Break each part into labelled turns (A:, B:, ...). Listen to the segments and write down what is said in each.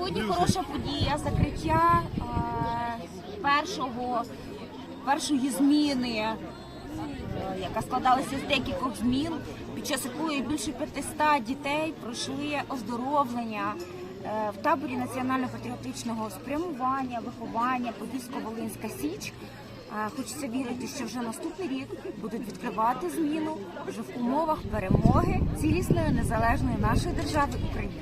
A: Сьогодні хороша подія, закриття е, першого, першої зміни, е, яка складалася з декількох змін, під час якої більше 500 дітей пройшли оздоровлення е, в таборі національно-патріотичного спрямування, виховання Подільсько-Волинська Січ. Хочеться вірити, що вже наступний рік будуть відкривати зміну вже в умовах перемоги цілісної незалежної нашої держави України.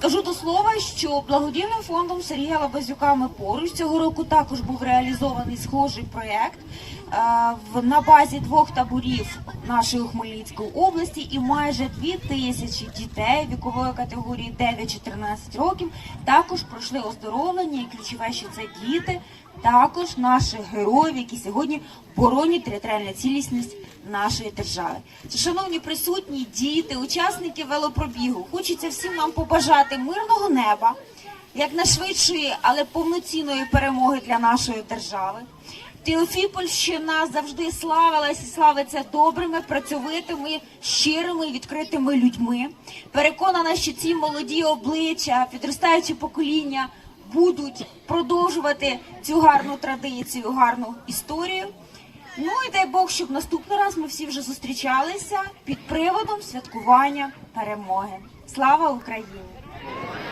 B: Скажу до слова, що благодійним фондом Сергія Лабазюка ми поруч цього року також був реалізований схожий проєкт е, на базі двох таборів нашої Хмельницької області, і майже дві тисячі дітей вікової категорії 9-14 років також пройшли оздоровлення. І ключове, що це діти, також наших героїв, які сьогодні боронять територіальну цілісність нашої держави. Шановні присутні, діти, учасники велопробігу, хочеться всім нам побажати мирного неба, якнайшвидшої, але повноцінної перемоги для нашої держави. Теофіпольщина завжди славилась і славиться добрими, працьовитими, щирими відкритими людьми. Переконана, що ці молоді обличчя, підростаючі покоління будуть продовжувати цю гарну традицію, гарну історію. Ну і дай Бог, щоб наступний раз ми всі вже зустрічалися під приводом святкування перемоги. Слава Україні! Amen.